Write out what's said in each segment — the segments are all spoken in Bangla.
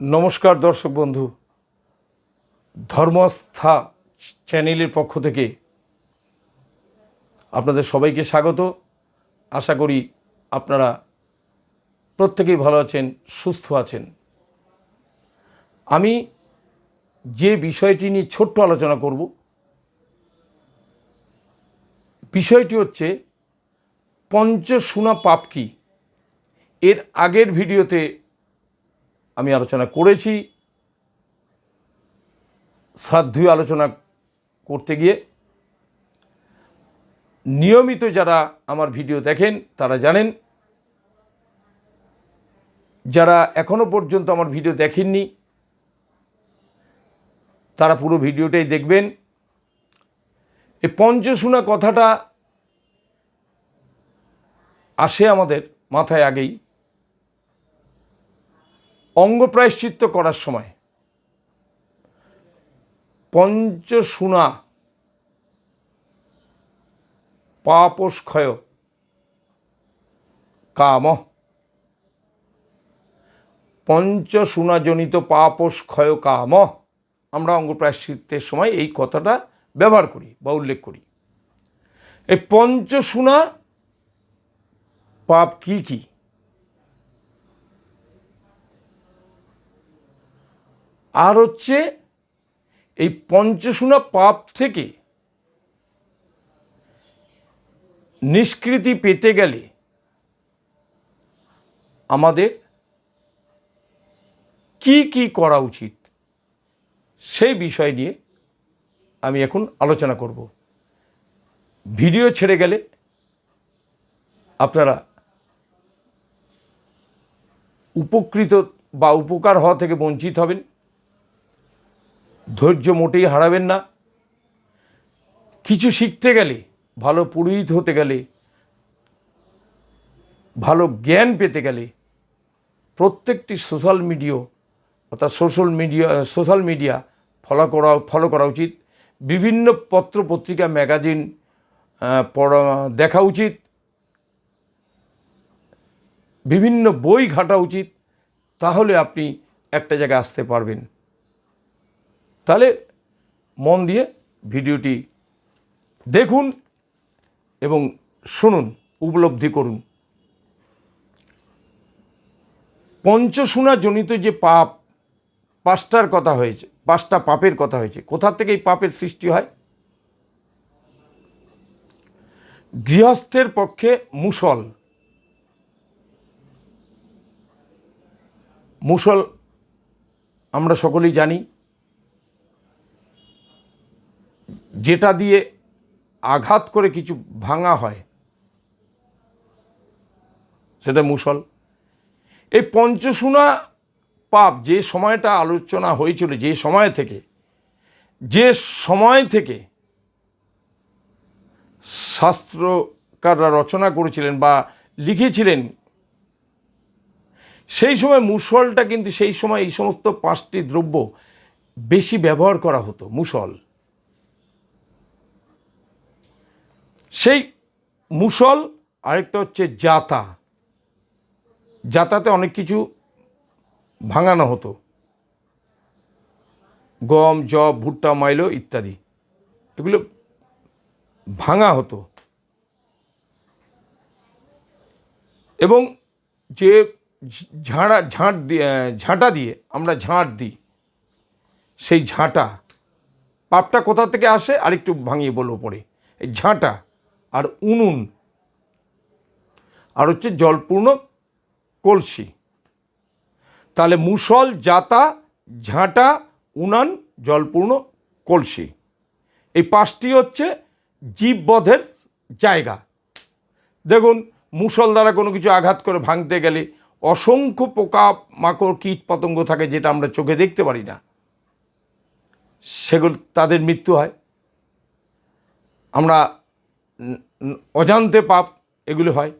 নমস্কার দর্শক বন্ধু। ধর্মস্থা চ্যানেলের পক্ষ থেকে আপনাদের সবাইকে স্বাগত। আশা করি আপনারা প্রত্যেকেই ভালো আছেন, সুস্থ আছেন। আমি যে বিষয়টি নিয়ে ছোট্ট আলোচনা করব, বিষয়টি হচ্ছে পঞ্চসুনা পাপ কি এর আগের ভিডিওতে আমি আলোচনা করেছি। শ্রাদ্ধীয় আলোচনা করতে গিয়ে নিয়মিত যারা আমার ভিডিও দেখেন, তারা জানেন, যারা এখনও পর্যন্ত আমার ভিডিও দেখেননি, তারা পুরো ভিডিওটাই দেখবেন। এই পঞ্চসুনা কথাটা আসে আমাদের মাথায় আগেই। অঙ্গ প্রায়শ্চিত্ত করার সময়। পঞ্চসুনা পাপস্ক্ষয় কাম। পঞ্চসুনাজনিত পাপস্ক্ষয় কাম। আমরা অঙ্গ প্রায়শ্চিত্তের সময় এই কথাটা ব্যবহার করি বা উল্লেখ করি। এই পঞ্চসুনা পাপ কি কী? আর হচ্ছে এই পঞ্চসুনা পাপ থেকে নিষ্কৃতি পেতে গেলে আমাদের কি কি করা উচিত সেই বিষয় নিয়ে আমি এখন আলোচনা করব। ভিডিও ছেড়ে গেলে আপনারা উপকৃত বা উপকার হওয়া থেকে বঞ্চিত হবেন। ধৈর্য মোটেই হারাবেন না। কিছু শিখতে গেলে, ভালো পুরোহিত হতে গেলে, ভালো জ্ঞান পেতে গেলে প্রত্যেকটি সোশ্যাল মিডিয়া অর্থাৎ social media social media follow করা ফলো করা উচিত। বিভিন্ন পত্র পত্রিকা ম্যাগাজিন পড়া, দেখা উচিত। বিভিন্ন বই ঘাটা উচিত। তাহলে আপনি একটা জায়গায় আসতে পারবেন। তাহলে মন দিয়ে ভিডিওটি দেখুন এবং শুনুন, উপলব্ধি করুন। পঞ্চসুনা জনিত যে পাপ, পাঁচটার কথা হয়েছে, পাঁচটা পাপের কথা হয়েছে, কোথা থেকে এই পাপের সৃষ্টি হয়? গৃহস্থের পক্ষে মুসল। মুসল আমরা সকলেই জানি যেটা দিয়ে আঘাত করে কিছু ভাঙা হয়, সেটা মুসল। এই পঞ্চসুনা পাপ যে সময়টা আলোচনা হয়েছিল, যে সময় থেকে, যে সময় থেকে শাস্ত্রকাররা রচনা করেছিলেন বা লিখেছিলেন, সেই সময় মুসলটা কিন্তু সেই সময় এই সমস্ত পাঁচটি দ্রব্য বেশি ব্যবহার করা হতো, মুসল। সেই মুসল, আরেকটা হচ্ছে জাতা। জাতাতে অনেক কিছু ভাঙানো হতো। গম জব ভুট্টা, মাইলো ইত্যাদি। এগুলো ভাঙা হতো। এবং যে ঝাড়া, ঝাঁট দিয়ে, ঝাঁটা দিয়ে আমরা ঝাঁট দিই, সেই ঝাঁটা, পাপটা কোথা থেকে আসে? আরেকটু ভাঙিয়ে বলব পরে। এই ঝাঁটা আর উনুন। আর হচ্ছে জলপূর্ণ কলসি। তাহলে মুসল, জাতা, ঝাঁটা, উনান, জলপূর্ণ কলসি। এই পাঁচটি হচ্ছে জীববধের জায়গা। দেখুন, মুসল দ্বারা কোনো কিছু আঘাত করে ভাঙতে গেলে অসংখ্য পোকা, মাকড়, কীট পতঙ্গ থাকে যেটা আমরা চোখে দেখতে পারি না। সেগুলো তাদের মৃত্যু হয়। আমরা অজান্তে পাপ এগুলো হয়।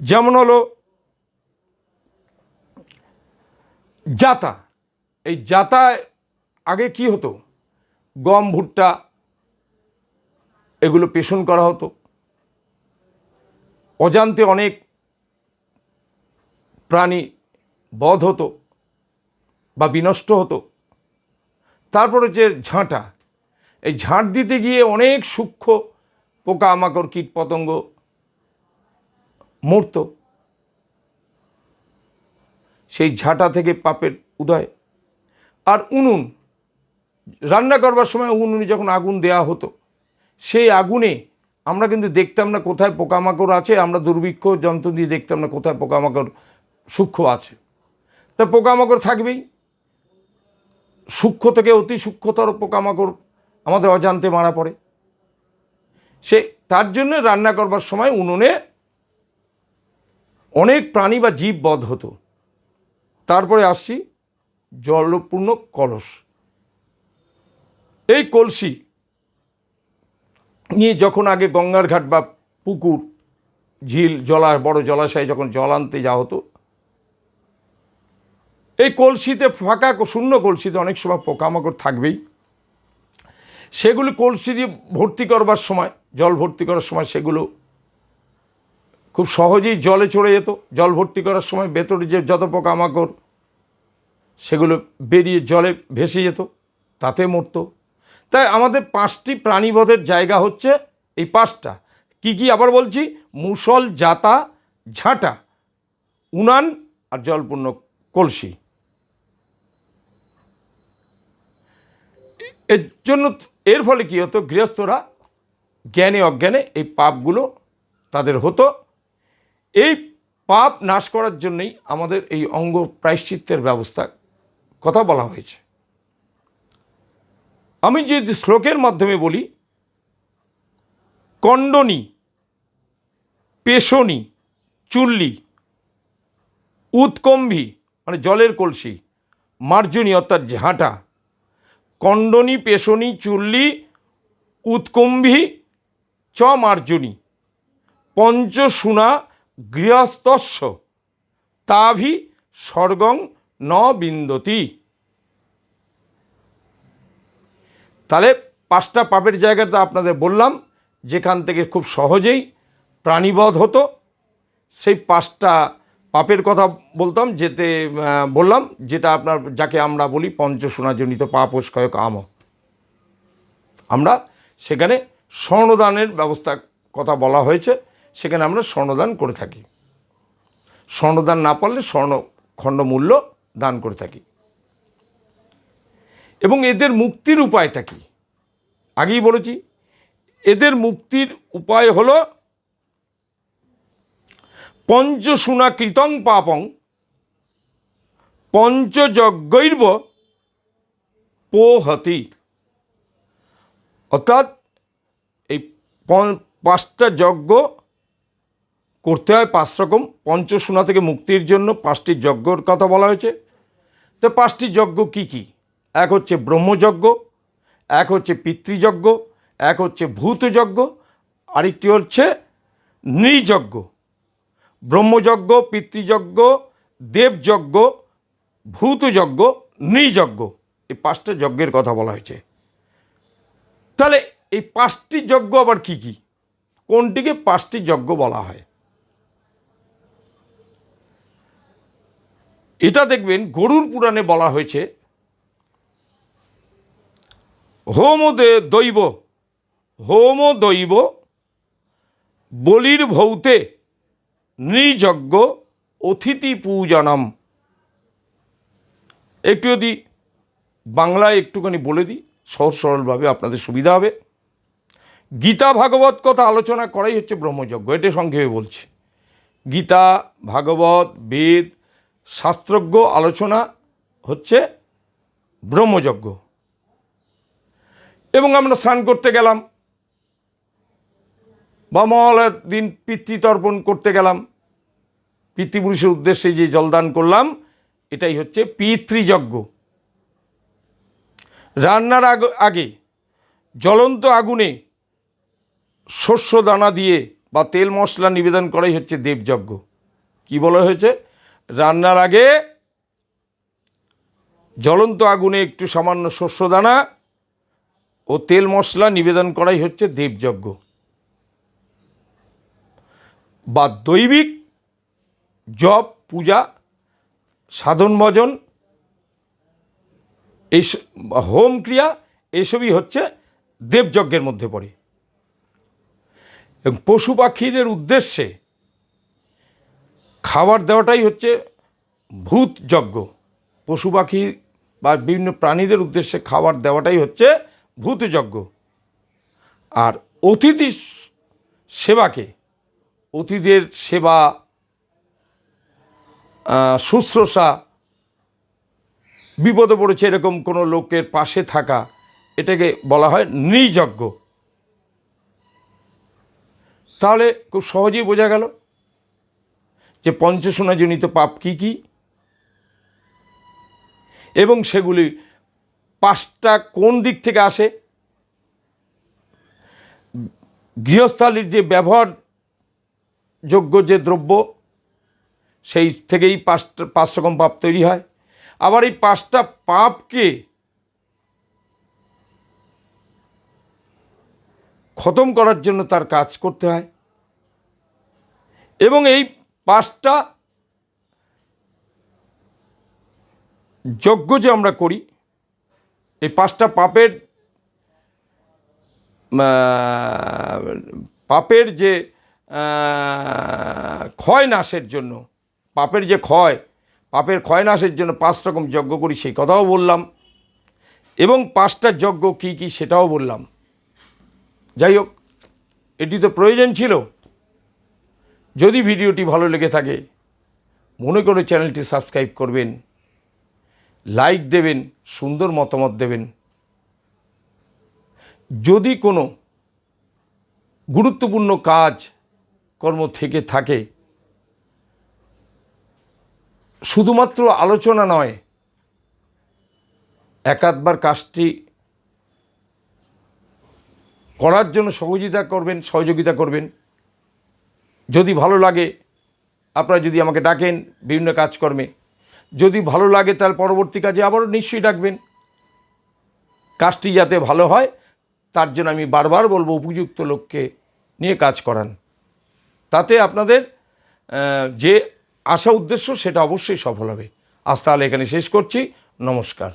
যেমন হলো জাতা এই জাতা আগে কি হতো? গম, ভুট্টা এগুলো পেষণ করা হতো। অজান্তে অনেক প্রাণী বধ হতো বা বিনষ্ট হতো। তারপর হচ্ছে ঝাঁটা এই ঝাঁট দিতে গিয়ে অনেক সূক্ষ্ম পোকামাকড় কীট পতঙ্গ মরত। সেই ঝাঁটা থেকে পাপের উদয়। আর উনুন, রান্না করবার সময় উনুনে যখন আগুন দেয়া হতো, সেই আগুনে আমরা কিন্তু দেখতাম না কোথায় পোকামাকড় আছে, আমরা দুর্ভিক্ষ যন্ত্র দিয়ে দেখতাম না কোথায় পোকামাকড় সূক্ষ্ম আছে। তা পোকামাকড় থাকবেই। সূক্ষ্ম থেকে অতি সূক্ষ্মতর পোকামাকড় আমাদের অজান্তে মারা পড়ে। সে তার জন্য রান্না করবার সময় উনুনে অনেক প্রাণী বা জীব বধ হতো। তারপরে আসছি জলপূর্ণ কলস। এই কলসি নিয়ে যখন আগে গঙ্গার ঘাট বা পুকুর, ঝিল জলা বড় জলাশয়ে যখন জল আনতে যাওয়া হতো, এই কলসিতে ফাঁকা শূন্য কলসিতে অনেক সময় পোকামাকড় থাকবেই। সেগুলি কলসি দিয়ে ভর্তি করবার সময়, জল ভর্তি করার সময় সেগুলো খুব সহজেই জলে চড়ে যেত। জল ভর্তি করার সময় ভেতরে যে যত পোকামাকড়, সেগুলো বেরিয়ে জলে ভেসে যেত, তাতে মরত। তাই আমাদের পাঁচটি প্রাণীবধের জায়গা হচ্ছে এই পাঁচটা। কি কি আবার বলছি? মুসল, জাতা, ঝাঁটা, উনান আর জলপূর্ণ কলসি। এর জন্য এর ফলে কী হতো? গৃহস্থরা জ্ঞানে অজ্ঞানে এই পাপগুলো তাদের হতো। এই পাপ নাশ করার জন্যই আমাদের এই অঙ্গ প্রায়শ্চিত্তের ব্যবস্থা কথা বলা হয়েছে। আমি যদি শ্লোকের মাধ্যমে বলি, কণ্ডনী, পেশনি, চুল্লি, উৎকম্ভী মানে জলের কলসি, মার্জনী অর্থাৎ ঝাঁটা কণ্ডনী, পেশনি, চুল্লি উৎকম্ভী চ মার্জনী, পঞ্চসুনা গৃহস্থস্য তাভি, স্বর্গং, ন বিন্দতি। তাহলে পাঁচটা পাপের জায়গাটা আপনাদের বললাম, যেখান থেকে খুব সহজেই প্রাণীবধ হতো, সেই পাঁচটা পাপের কথা বলতাম, যেতে বললাম, যেটা আপনার, যাকে আমরা বলি পঞ্চসোনাজনিত পাপস্কয়ক আম। আমরা সেখানে স্বর্ণদানের ব্যবস্থা কথা বলা হয়েছে, সেখানে আমরা স্বর্ণদান করে থাকি। স্বর্ণদান না পারলে স্বর্ণ খণ্ড মূল্য দান করে থাকি। এবং এদের মুক্তির উপায়টা কি? আগেই বলেছি, এদের মুক্তির উপায় হলো পঞ্চসুনা কৃতং পাপং, পঞ্চযজ্ঞৈর্ব পোহতি। অর্থাৎ এই পাঁচটা যজ্ঞ করতে হয়, পাঁচ রকম। পঞ্চসুনা থেকে মুক্তির জন্য পাঁচটি যজ্ঞর কথা বলা হয়েছে। তো পাঁচটি যজ্ঞ কি কি? এক হচ্ছে ব্রহ্মযজ্ঞ, এক হচ্ছে পিতৃযজ্ঞ, এক হচ্ছে ভূতযজ্ঞ, আরেকটি হচ্ছে নৃযজ্ঞ। ব্রহ্মযজ্ঞ, পিতৃযজ্ঞ, দেবযজ্ঞ, ভূতযজ্ঞ, নৃযজ্ঞ। এই পাঁচটা যজ্ঞের কথা বলা হয়েছে। তাহলে এই পাঁচটি যজ্ঞ আবার কি কি? কোনটিকে পাঁচটি যজ্ঞ বলা হয়? এটা দেখবেন গরুর পুরাণে বলা হয়েছে, হোম দৈব হোম দৈব বলির ভৌতে নৃযজ্ঞ অতিথি পূজনম। একটু যদি বাংলায় একটুখানি বলে দিই, সহজ সরলভাবে আপনাদের সুবিধা হবে। গীতা ভাগবত কথা আলোচনা করাই হচ্ছে ব্রহ্মযজ্ঞ, এটা সংক্ষেপে বলছি। গীতা, ভাগবত, বেদ, শাস্ত্রজ্ঞ আলোচনা হচ্ছে ব্রহ্মযজ্ঞ। এবং আমরা স্নান করতে গেলাম। বা মহালয়ার দিন পিতৃতর্পণ করতে গেলাম। পিতৃপুরুষের উদ্দেশ্যে যে জলদান করলাম, এটাই হচ্ছে পিতৃযজ্ঞ। রান্নার আগ- আগে জ্বলন্ত আগুনে শস্য দানা দিয়ে বা তেল মশলা নিবেদন করাই হচ্ছে দেবযজ্ঞ। কি বলা হয়েছে? রান্নার আগে জ্বলন্ত আগুনে একটু সামান্য শস্য দানা ও তেল মশলা নিবেদন করাই হচ্ছে দেবযজ্ঞ। বা দৈবিক জপ, পূজা, সাধন, ভজন এই হোম ক্রিয়া, এসবই হচ্ছে দেবযজ্ঞের মধ্যে পড়ে। এবং পশু পাখিদের উদ্দেশ্যে খাবার দেওয়াটাই হচ্ছে ভূত যজ্ঞ। পশু পাখি বা বিভিন্ন প্রাণীদের উদ্দেশ্যে খাবার দেওয়াটাই হচ্ছে ভূত যজ্ঞ। আর অতিথি সেবাকে অতিথিদের সেবা শুশ্রূষা, বিপদে পড়েছে এরকম কোনো লোকের পাশে থাকা, এটাকে বলা হয় নৃযজ্ঞ। তাহলে খুব সহজেই বোঝা গেল যে পঞ্চসোনাজনিত পাপ কি কি, এবং সেগুলি পাঁচটা কোন দিক থেকে আসে? গৃহস্থালির যে ব্যবহার যোগ্য যে দ্রব্য, সেই থেকেই পাঁচটা পাঁচ রকম পাপ তৈরি হয়। আবার এই পাঁচটা পাপকে খতম করার জন্য তার কাজ করতে হয়। এবং এই পাঁচটা যজ্ঞ যে আমরা করি, এই পাঁচটা পাপের পাপের যে ক্ষয় নাশের জন্য, পাপের যে ক্ষয়, পাপের ক্ষয় নাশের জন্য পাঁচ রকম যজ্ঞ করি, সেই কথাও বললাম। এবং পাঁচটা যজ্ঞ কী কী সেটাও বললাম। যাই হোক, এটি তো প্রয়োজন ছিল। যদি ভিডিওটি ভালো লেগে থাকে, মনে করে চ্যানেলটি সাবস্ক্রাইব করবেন, লাইক দেবেন, সুন্দর মতামত দেবেন। যদি কোনো গুরুত্বপূর্ণ কাজ কর্ম থেকে থাকে। শুধুমাত্র আলোচনা নয়, একাধবার কাজটি করার জন্য সহযোগিতা করবেন সহযোগিতা করবেন। যদি ভালো লাগে, আপনারা যদি আমাকে ডাকেন বিভিন্ন কাজকর্মে। যদি ভালো লাগে, তাহলে পরবর্তী কাজে আবারও নিশ্চয়ই ডাকবেন। কাজটি যাতে ভালো হয়, তার জন্য আমি বারবার বলব, উপযুক্ত লোককে নিয়ে কাজ করান। তাতে আপনাদের যে আশা উদ্দেশ্য সেটা অবশ্যই সফল হবে। আজ তাহলে এখানে শেষ করছি। নমস্কার।